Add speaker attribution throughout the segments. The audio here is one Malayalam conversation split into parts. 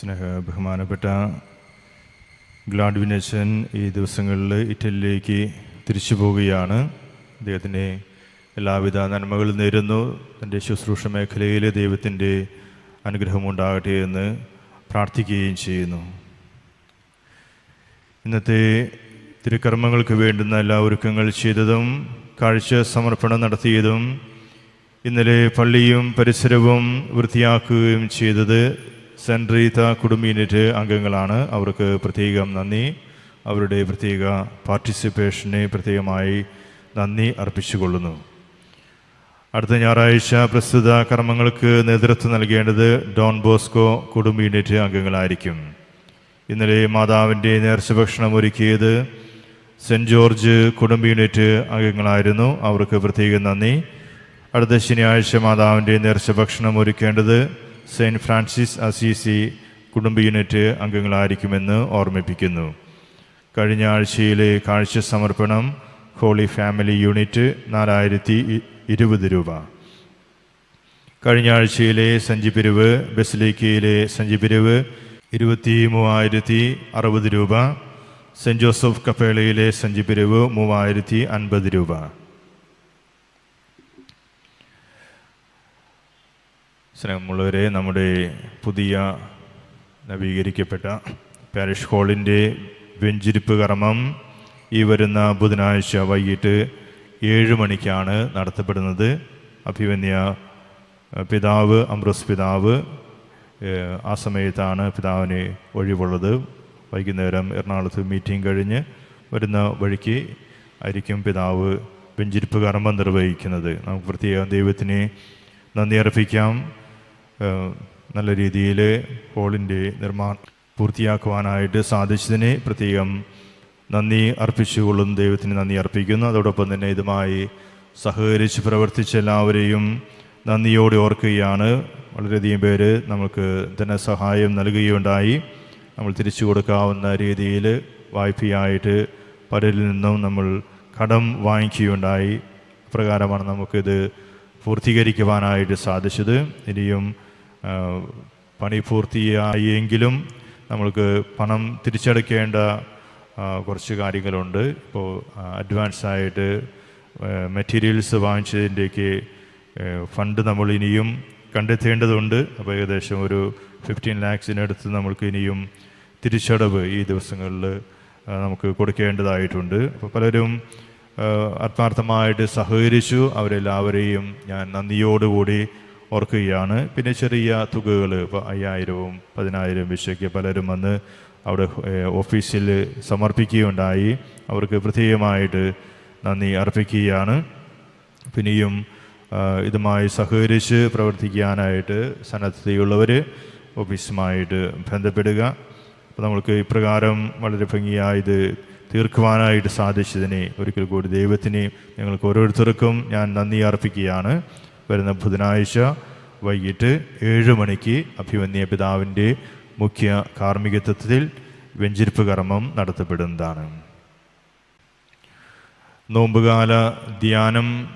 Speaker 1: സ്നേഹ ബഹുമാനപ്പെട്ട ഗ്ലാഡ്വിനച്ചൻ ഈ ദിവസങ്ങളിൽ ഇറ്റലിയിലേക്ക് തിരിച്ചു പോവുകയാണ്. അദ്ദേഹത്തിന്റെ എല്ലാവിധ നന്മകളും നേരുന്നു. തന്റെ ശുശ്രൂഷ മേഖലയിൽ ദൈവത്തിന്റെ അനുഗ്രഹമുണ്ടാകട്ടെ എന്ന് പ്രാർത്ഥിക്കുകയും ചെയ്യുന്നു. ഇന്നത്തെ തിരുക്കർമ്മങ്ങൾക്ക് വേണ്ടുന്ന എല്ലാ ഒരുക്കങ്ങൾ ചെയ്തതും കാഴ്ച സമർപ്പണം നടത്തിയതും ഇന്നലെ പള്ളിയും പരിസരവും വൃത്തിയാക്കുകയും ചെയ്തത് സെന്റ് റീത കുടുംബ യൂണിറ്റ് അംഗങ്ങളാണ്. അവർക്ക് പ്രത്യേകം നന്ദി. അവരുടെ പ്രത്യേക പാർട്ടിസിപ്പേഷനെ പ്രത്യേകമായി നന്ദി അർപ്പിച്ചുകൊള്ളുന്നു. അടുത്ത ഞായറാഴ്ച പ്രസ്തുത കർമ്മങ്ങൾക്ക് നേതൃത്വം നൽകേണ്ടത് ഡോൺ ബോസ്കോ കുടുംബ യൂണിറ്റ് അംഗങ്ങളായിരിക്കും. ഇന്നലെ മാതാവിന്റെ നേർച്ച ഭക്ഷണം ഒരുക്കിയത് സെന്റ് ജോർജ് കുടുംബ യൂണിറ്റ് അംഗങ്ങളായിരുന്നു. അവർക്ക് പ്രത്യേകം നന്ദി. അടുത്ത ശനിയാഴ്ച മാതാവിന്റെ നേർച്ച ഭക്ഷണം ഒരുക്കേണ്ടത് സെയിന്റ് ഫ്രാൻസിസ് അസീസി കുടുംബ യൂണിറ്റ് അംഗങ്ങളായിരിക്കുമെന്ന് ഓർമ്മിപ്പിക്കുന്നു. കഴിഞ്ഞ ആഴ്ചയിലെ കാഴ്ച സമർപ്പണം ഹോളി ഫാമിലി യൂണിറ്റ് നാലായിരത്തി ഇരുപത് രൂപ. കഴിഞ്ഞ ആഴ്ചയിലെ സഞ്ചിപ്പിരിവ് സഞ്ചി സഞ്ചിപ്പിരിവ് ഇരുപത്തി മൂവായിരത്തി അറുപത് രൂപ. സെന്റ് ജോസഫ് കപ്പേളയിലെ സഞ്ചിപ്പിരിവ് മൂവായിരത്തി അൻപത് രൂപ. സ്നേഹമുള്ളവരെ നമ്മുടെ പുതിയ നവീകരിക്കപ്പെട്ട പാരിഷ് ഹാളിന്റെ വെഞ്ചിരിപ്പ് കർമ്മം ഈ വരുന്ന ബുധനാഴ്ച വൈകിട്ട് ഏഴ് മണിക്കാണ് നടത്തപ്പെടുന്നത്. അഭിമന്യ പിതാവ് അമ്രോസ് പിതാവ് ആ സമയത്താണ് പിതാവിന് ഒഴിവുള്ളത്. വൈകുന്നേരം എറണാകുളത്ത് മീറ്റിംഗ് കഴിഞ്ഞ് വരുന്ന വഴിക്ക് ആയിരിക്കും പിതാവ് വെഞ്ചിരിപ്പ് കർമ്മം നിർവഹിക്കുന്നത്. നമുക്ക് പ്രത്യേകം ദൈവത്തിന് നന്ദി അർപ്പിക്കാം. നല്ല രീതിയിൽ ഹോളിന്റെ നിർമ്മാണം പൂർത്തിയാക്കുവാനായിട്ട് സാധിച്ചതിന് പ്രത്യേകം നന്ദി അർപ്പിച്ചുകൊള്ളും ദൈവത്തിന് നന്ദി അർപ്പിക്കുന്നു. അതോടൊപ്പം തന്നെ ഇതുമായി സഹകരിച്ച് പ്രവർത്തിച്ച എല്ലാവരെയും നന്ദിയോടെ ഓർക്കുകയാണ്. വളരെയധികം പേര് നമുക്ക് ധനസഹായം നൽകുകയുണ്ടായി. നമ്മൾ തിരിച്ചു കൊടുക്കാവുന്ന രീതിയിൽ വായ്പയായിട്ട് പലരിൽ നിന്നും നമ്മൾ കടം വാങ്ങിക്കുകയുണ്ടായി. പ്രകാരമാണ് നമുക്കിത് പൂർത്തീകരിക്കുവാനായിട്ട് സാധിച്ചത്. ഇനിയും പണി പൂർത്തിയായെങ്കിലും നമ്മൾക്ക് പണം തിരിച്ചടക്കേണ്ട കുറച്ച് കാര്യങ്ങളുണ്ട്. ഇപ്പോൾ അഡ്വാൻസ് ആയിട്ട് മെറ്റീരിയൽസ് വാങ്ങിച്ചതിന്റെയൊക്കെ ഫണ്ട് നമ്മൾ ഇനിയും കണ്ടെത്തേണ്ടതുണ്ട്. അപ്പോൾ ഏകദേശം ഒരു ഫിഫ്റ്റീൻ ലാക്സിനടുത്ത് നമ്മൾക്ക് ഇനിയും തിരിച്ചടവ് ഈ ദിവസങ്ങളിൽ നമുക്ക് കൊടുക്കേണ്ടതായിട്ടുണ്ട്. അപ്പോൾ പലരും ആത്മാർത്ഥമായിട്ട് സഹകരിച്ചു. അവരെല്ലാവരെയും ഞാൻ നന്ദിയോടുകൂടി ഓർക്കുകയാണ്. പിന്നെ ചെറിയ തുകകൾ ഇപ്പോൾ അയ്യായിരവും പതിനായിരവും വിശ്വയ്ക്ക് പലരും വന്ന് അവിടെ ഓഫീസിൽ സമർപ്പിക്കുകയുണ്ടായി. അവർക്ക് പ്രത്യേകമായിട്ട് നന്ദി അർപ്പിക്കുകയാണ്. പിന്നെയും ഇതുമായി സഹകരിച്ച് പ്രവർത്തിക്കാനായിട്ട് സന്നദ്ധതയുള്ളവർ ഓഫീസുമായിട്ട് ബന്ധപ്പെടുക. അപ്പോൾ നമ്മൾക്ക് ഇപ്രകാരം വളരെ ഭംഗിയായി ഇത് തീർക്കുവാനായിട്ട് സാധിച്ചതിനെ ഒരിക്കൽ കൂടി ദൈവത്തിന് ഞങ്ങൾക്ക് ഓരോരുത്തർക്കും ഞാൻ നന്ദി അർപ്പിക്കുകയാണ്. വരുന്ന ബുധനാഴ്ച വൈകിട്ട് ഏഴ് മണിക്ക് അഭിമന്യ പിതാവിന്റെ മുഖ്യ കാർമ്മികത്വത്തിൽ വെഞ്ചിരിപ്പ് കർമ്മം നടത്തപ്പെടുന്നതാണ്. നോമ്പുകാല ധ്യാനം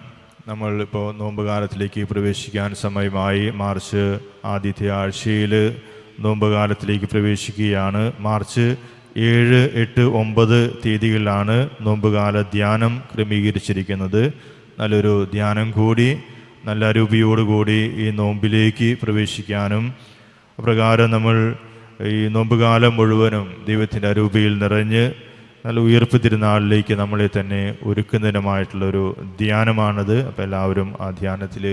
Speaker 1: നമ്മൾ ഇപ്പോൾ നോമ്പുകാലത്തിലേക്ക് പ്രവേശിക്കാൻ സമയമായി മാർച്ച് ആദ്യത്തെ ആഴ്ചയിൽ നോമ്പുകാലത്തിലേക്ക് പ്രവേശിക്കുകയാണ്. മാർച്ച് ഏഴ് എട്ട് ഒമ്പത് തീയതികളിലാണ് നോമ്പുകാല ധ്യാനം ക്രമീകരിച്ചിരിക്കുന്നത്. നല്ലൊരു ധ്യാനം കൂടി നല്ല രൂപിയോടുകൂടി ഈ നോമ്പിലേക്ക് പ്രവേശിക്കാനും അപ്രകാരം നമ്മൾ ഈ നോമ്പുകാലം മുഴുവനും ദൈവത്തിന്റെ അരൂപിയിൽ നിറഞ്ഞ് നല്ല ഉയർപ്പ് തിരുനാളിലേക്ക് നമ്മളെ തന്നെ ഒരുക്കുന്നതിനുമായിട്ടുള്ളൊരു ധ്യാനമാണത്. അപ്പോൾ എല്ലാവരും ആ ധ്യാനത്തിൽ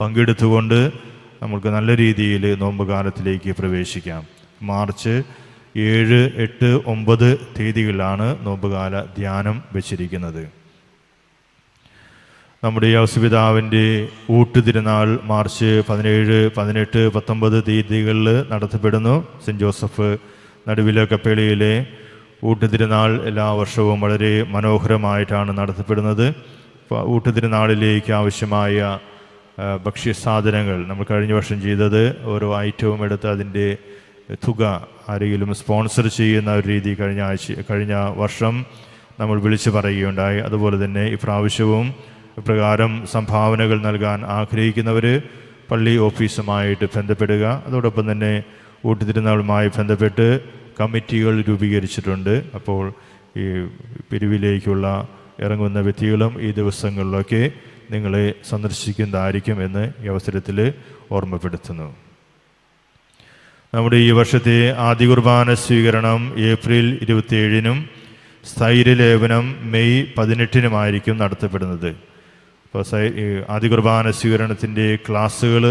Speaker 1: പങ്കെടുത്തുകൊണ്ട് നമുക്ക് നല്ല രീതിയിൽ നോമ്പുകാലത്തിലേക്ക് പ്രവേശിക്കാം. മാർച്ച് ഏഴ് എട്ട് ഒമ്പത് തീയതികളിലാണ് നോമ്പുകാല ധ്യാനം വെച്ചിരിക്കുന്നത്. നമ്മുടെ ഔസുപിതാവിന്റെ ഊട്ടുതിരുനാൾ മാർച്ച് പതിനേഴ് പതിനെട്ട് പത്തൊമ്പത് തീയതികളിൽ നടത്തപ്പെടുന്നു. സെന്റ് ജോസഫ് നടുവിലെ കപ്പേളിയിലെ ഊട്ടുതിരുനാൾ എല്ലാ വർഷവും വളരെ മനോഹരമായിട്ടാണ് നടത്തപ്പെടുന്നത്. ഊട്ടുതിരുനാളിലേക്ക് ആവശ്യമായ ഭക്ഷ്യ ഭക്ഷ്യസാധനങ്ങൾ നമ്മൾ കഴിഞ്ഞ വർഷം ചെയ്തത് ഓരോ ഐറ്റവും എടുത്ത് അതിന്റെ തുക ആരെങ്കിലും സ്പോൺസർ ചെയ്യുന്ന ഒരു രീതി കഴിഞ്ഞ ആഴ്ച കഴിഞ്ഞ വർഷം നമ്മൾ വിളിച്ചു പറയുകയുണ്ടായി. അതുപോലെ തന്നെ ഇപ്രാവശ്യവും ഇപ്രകാരം സംഭാവനകൾ നൽകാൻ ആഗ്രഹിക്കുന്നവർ പള്ളി ഓഫീസുമായിട്ട് ബന്ധപ്പെടുക. അതോടൊപ്പം തന്നെ ഊട്ടുതിരുന്നാളുമായി ബന്ധപ്പെട്ട് കമ്മിറ്റികൾ രൂപീകരിച്ചിട്ടുണ്ട്. അപ്പോൾ ഈ പിരിവിലേക്കുള്ള ഇറങ്ങുന്ന വ്യക്തികളും ഈ ദിവസങ്ങളിലൊക്കെ നിങ്ങളെ സന്ദർശിക്കുന്നതായിരിക്കും എന്ന് ഈ അവസരത്തിൽ ഓർമ്മപ്പെടുത്തുന്നു. നമ്മുടെ ഈ വർഷത്തെ ആദ്യ കുർബാന സ്വീകരണം ഏപ്രിൽ ഇരുപത്തിയേഴിനും സ്ഥൈര്യലേപനം മെയ് പതിനെട്ടിനുമായിരിക്കും നടത്തപ്പെടുന്നത്. അപ്പോൾ സൈ ആദ്യ കുർബാന സ്വീകരണത്തിന്റെ ക്ലാസ്സുകൾ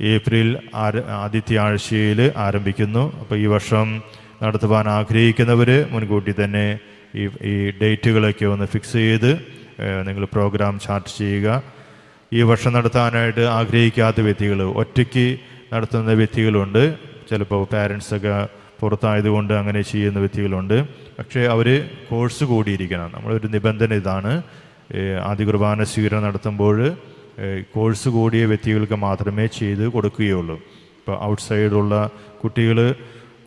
Speaker 1: ഏപ്രിൽ ആദ്യത്തെ ആഴ്ചയിൽ ആരംഭിക്കുന്നു. അപ്പോൾ ഈ വർഷം നടത്തുവാൻ ആഗ്രഹിക്കുന്നവർ മുൻകൂട്ടി തന്നെ ഈ ഈ ഡേറ്റുകളൊക്കെ ഒന്ന് ഫിക്സ് ചെയ്ത് നിങ്ങൾ പ്രോഗ്രാം ചാർട്ട് ചെയ്യുക. ഈ വർഷം നടത്താനായിട്ട് ആഗ്രഹിക്കാത്ത വ്യക്തികൾ ഒറ്റയ്ക്ക് നടത്തുന്ന വ്യക്തികളുണ്ട്. ചിലപ്പോൾ പാരൻസൊക്കെ പുറത്തായതുകൊണ്ട് അങ്ങനെ ചെയ്യുന്ന വ്യക്തികളുണ്ട്. പക്ഷേ അവർ കോഴ്സ് കൂടിയിരിക്കണം. നമ്മളൊരു നിബന്ധന ഇതാണ്. ആദ്യ കുർബാന സ്വീകരണം നടത്തുമ്പോൾ കോഴ്സ് കൂടിയ വ്യക്തികൾക്ക് മാത്രമേ ചെയ്ത് കൊടുക്കുകയുള്ളൂ. ഇപ്പോൾ ഔട്ട്സൈഡുള്ള കുട്ടികൾ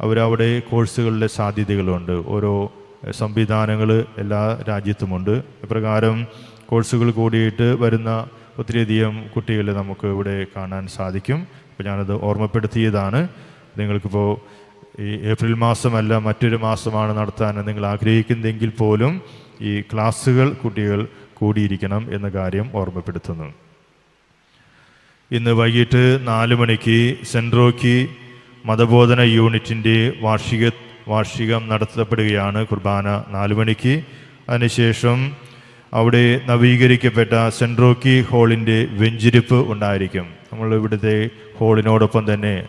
Speaker 1: അവരവിടെ കോഴ്സുകളിലെ സാധ്യതകളുണ്ട്. ഓരോ സംവിധാനങ്ങൾ എല്ലാ രാജ്യത്തുമുണ്ട്. ഇപ്രകാരം കോഴ്സുകൾ കൂടിയിട്ട് വരുന്ന ഒത്തിരിയധികം കുട്ടികളെ നമുക്ക് ഇവിടെ കാണാൻ സാധിക്കും. അപ്പോൾ ഞാനത് ഓർമ്മപ്പെടുത്തിയതാണ്. നിങ്ങൾക്കിപ്പോൾ ഈ ഏപ്രിൽ മാസമല്ല മറ്റൊരു മാസമാണ് നടത്താൻ നിങ്ങൾ ആഗ്രഹിക്കുന്നതെങ്കിൽ പോലും ഈ ക്ലാസ്സുകൾ കുട്ടികൾ കൂടിയിരിക്കണം എന്ന കാര്യം ഓർമ്മപ്പെടുത്തുന്നു. ഇന്ന് വൈകിട്ട് നാല് മണിക്ക് സെൻട്രോക്കി മതബോധന യൂണിറ്റിന്റെ വാർഷിക വാർഷികം നടത്തപ്പെടുകയാണ് കുർബാന നാല് മണിക്ക്. അതിനുശേഷം അവിടെ നവീകരിക്കപ്പെട്ട സെൻട്രോക്കി ഹാളിന്റെ വെഞ്ചിരിപ്പ് ഉണ്ടായിരിക്കും. നമ്മൾ ഇവിടുത്തെ ഹാളിനോടൊപ്പം തന്നെ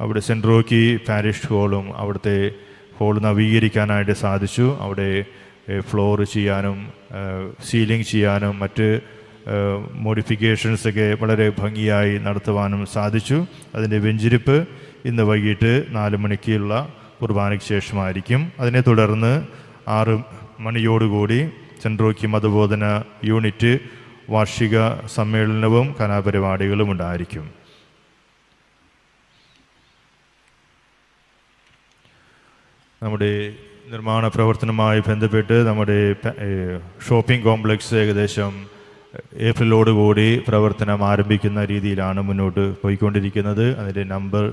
Speaker 1: അവിടെ സെന്റ് റോക്കി പാരിഷ് ഹാളും അവിടുത്തെ ഹോൾ നവീകരിക്കാനായിട്ട് സാധിച്ചു. അവിടെ ഫ്ലോർ ചെയ്യാനും സീലിംഗ് ചെയ്യാനും മറ്റ് മോഡിഫിക്കേഷൻസൊക്കെ വളരെ ഭംഗിയായി നടത്തുവാനും സാധിച്ചു. അതിന്റെ വെഞ്ചിരിപ്പ് ഇന്ന് വൈകിട്ട് നാല് മണിക്കുള്ള കുർബാനയ്ക്ക് ശേഷമായിരിക്കും. അതിനെ തുടർന്ന് ആറ് മണിയോടുകൂടി സെൻട്രോക്കി മതബോധന യൂണിറ്റ് വാർഷിക സമ്മേളനവും കലാപരിപാടികളും ഉണ്ടായിരിക്കും. നമ്മുടെ നിർമ്മാണ പ്രവർത്തനവുമായി ബന്ധപ്പെട്ട് നമ്മുടെ ഷോപ്പിംഗ് കോംപ്ലക്സ് ഏകദേശം ഏപ്രിലോടുകൂടി പ്രവർത്തനം ആരംഭിക്കുന്ന രീതിയിലാണ് മുന്നോട്ട് പോയിക്കൊണ്ടിരിക്കുന്നത്. അതിന്റെ നമ്പർ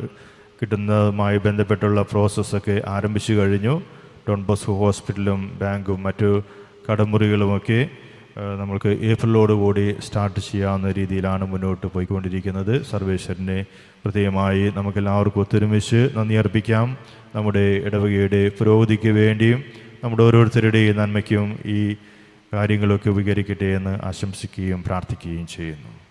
Speaker 1: കിട്ടുന്നതുമായി ബന്ധപ്പെട്ടുള്ള പ്രോസസ്സൊക്കെ ആരംഭിച്ചു കഴിഞ്ഞു. ഡോൺ ബോസ്കോ ഹോസ്പിറ്റലും ബാങ്കും മറ്റു കടമുറികളുമൊക്കെ ഏഹ് ഏപ്രിലോട് കൂടി സ്റ്റാർട്ട് ചെയ്യാവുന്ന രീതിയിലാണ് മുന്നോട്ട് പോയിക്കൊണ്ടിരിക്കുന്നത്. സർവേശ്വരനെ പ്രത്യേകമായി നമുക്കെല്ലാവർക്കും ഒത്തൊരുമിച്ച് നന്ദി അർപ്പിക്കാം. നമ്മുടെ ഇടവകയുടെ പുരോഗതിക്ക് വേണ്ടിയും നമ്മുടെ ഓരോരുത്തരുടെയും നന്മയ്ക്കും ഈ കാര്യങ്ങളൊക്കെ ഉപകരിക്കട്ടെ എന്ന് ആശംസിക്കുകയും പ്രാർത്ഥിക്കുകയും ചെയ്യുന്നു.